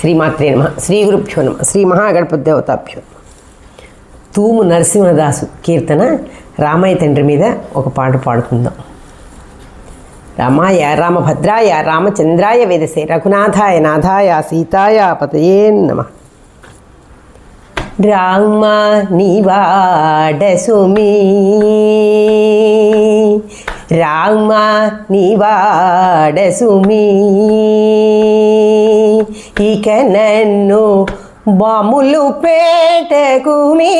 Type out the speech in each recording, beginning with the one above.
శ్రీమాత్రే నమ. శ్రీ గురుభ్యో నమ. శ్రీ మహాగణపతి దేవతాభ్యో తూము నరసింహదాసు కీర్తన రామయ్య తండ్రి మీద ఒక పాట పాడుకుందాం. రామాయ రామభద్రాయ రామచంద్రాయ వేదసే రఘునాథాయ నాథాయ సీతాయ పతయే నమ. రామ నివాడసుమి రామ నివాడసుమి ఇక నన్ను బాములు పేటకుమి.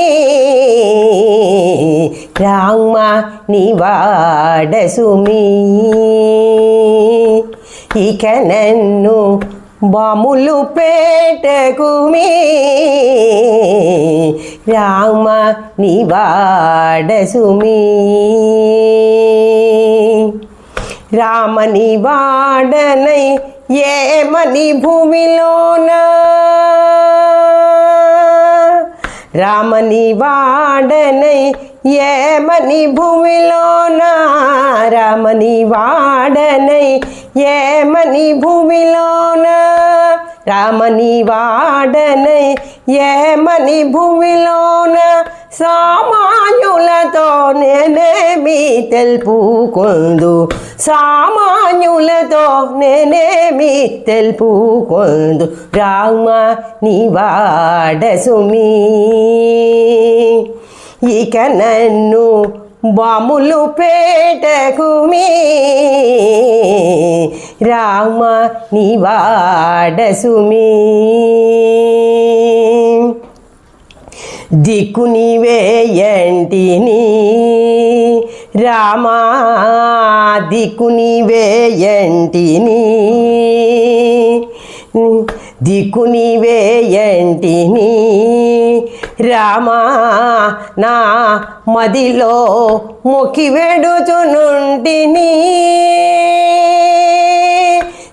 రామ నివాడసుమి ఇక నన్ను బాములు పేటకుమి రామ నివాడసుమి రామ నివాడనై ఏమని భూమిలోనా రామని వాడనై ఏమని భూమిలోన రామని వాడనై ఏమని భూమిలోన రామని వాడనై ఏమని భూమిలోన సామాన్యులతో నేనేమి తెలుపుకొందు. సామాన్యులతో నేనేమి తెలుపుకొందు. రామ నివాడసుమి. ఇక నన్ను బాములు పేటకుమి. రామ నివాడసుమి. దిక్కు నీవేయంటిని రామా దిక్కు నీవేయంటిని దిక్కు నీవేయంటిని రామా నా మదిలో మొక్కి వెడుచునుంటిని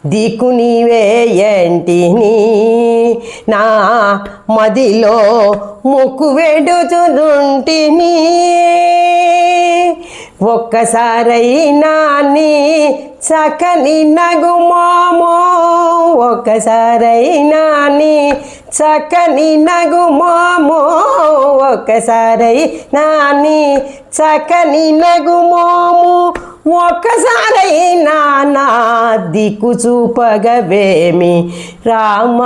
దిక్కు నీవేయంటిని నా? మదిలో ముక్కు వెడుచునుంటిని. ఒక్కసారైనా నీ చక్కని నగుమామో ఒక్కసారైనా నీ చక్కని నగుమామో ఒక్కసారై నాని చక్కని నగుమోము ఒక్కసారైనా నా దిక్కు చూపగవేమి? రామ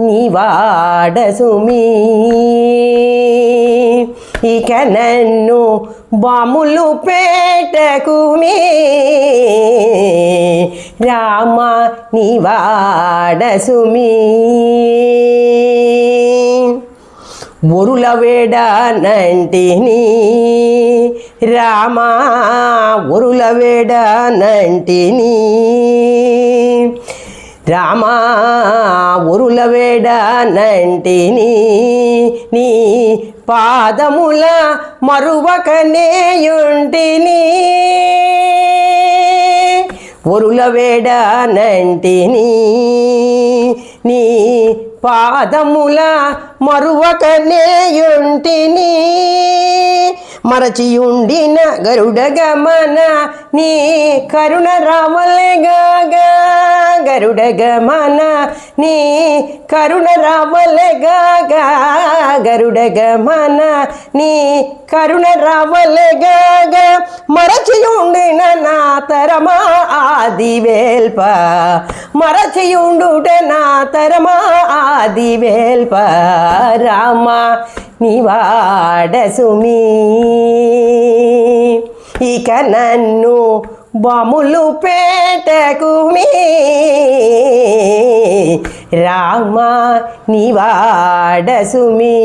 నివాడసుమి ఇక నన్ను బాములు పేటకుమి. రామ నివాడసుమి ఒరుల వేడనంటిని రామా ఒరుల వేడనంటిని రామా ఒరుల వేడనంటిని నీ పాదముల మరువకనేయుంటిని. ఒరుల వేడనంటిని నీ పాదముల మరువకనేయుంటిని మరచియుండిన గరుడ గమన నీ కరుణ రామలెగాగా గరుడ గమన నీ కరుణ రామలెగాగా గరుడ గమన నీ కరుణ రామలెగాగా మరచియుండిన నా తరమా ఆది వేల్ప మరచియుండుట నా తరమా ఆది వేల్ప రామ నివాడసుమి ఇక నన్ను బాములు పేటకుమి రామా నివాడసుమి.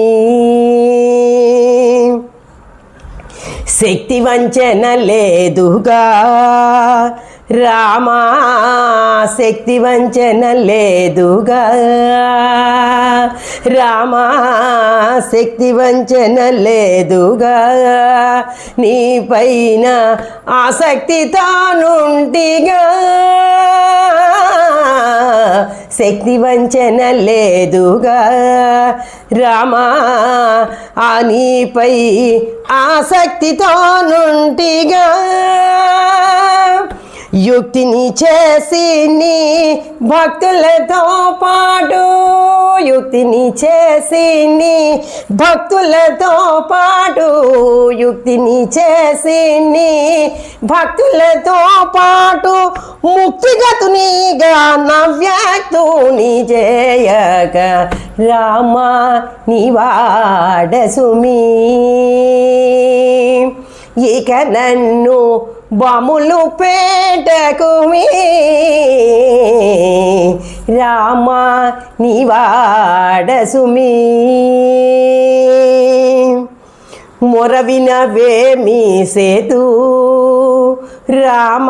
శక్తి వంచన లేదుగా. రామా శక్తి వంచన లేదుగా. రామా శక్తి వంచన లేదుగా. నీ పైన ఆసక్తి తానుంటిగా. శక్తి వంచన లేదుగా. రామా ఆ నీపై ఆసక్తితో యుక్తిని చేసి నీ భక్తులతో పాడు యుక్తిని చేసి నీ భక్తులతో పాడు యుక్తిని చేసి నీ భక్తులతో పాటు ముక్తిగతునిగా నవ్యక్తుని చేయక రామ నివాడసుమీ. ఇక నన్ను బాములు పేటకు రామ నివాడసుమి మొరవినవేమి సేతు. రామ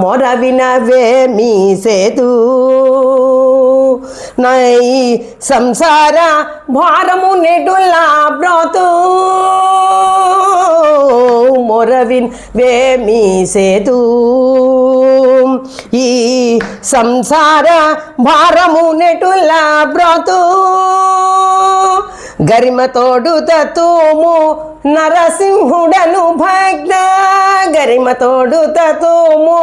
మొరవినవేమి సేతు. నై సంసార భారము నెడులా బ్రోతూ. మొరవిన్ వేమి సేతు ఈ సంసార భారము నెటులా బ్రతు గరిమతోడు తూము నరసింహుడను భగ్న గరిమతోడు తూము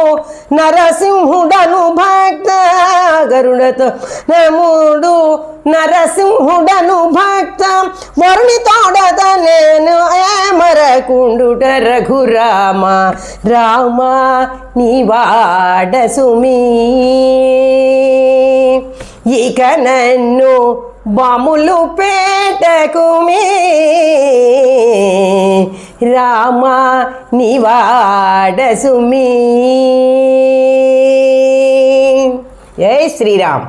నరసింహుడను భక్త గరుడతో నముడు నరసింహుడను భక్త వరుణి కుండుట రఘురామ రామ నీవాడసుమీ ఇక నన్ను బాములు పేటకుమి. రామ నివాడసుమి జై శ్రీరామ్.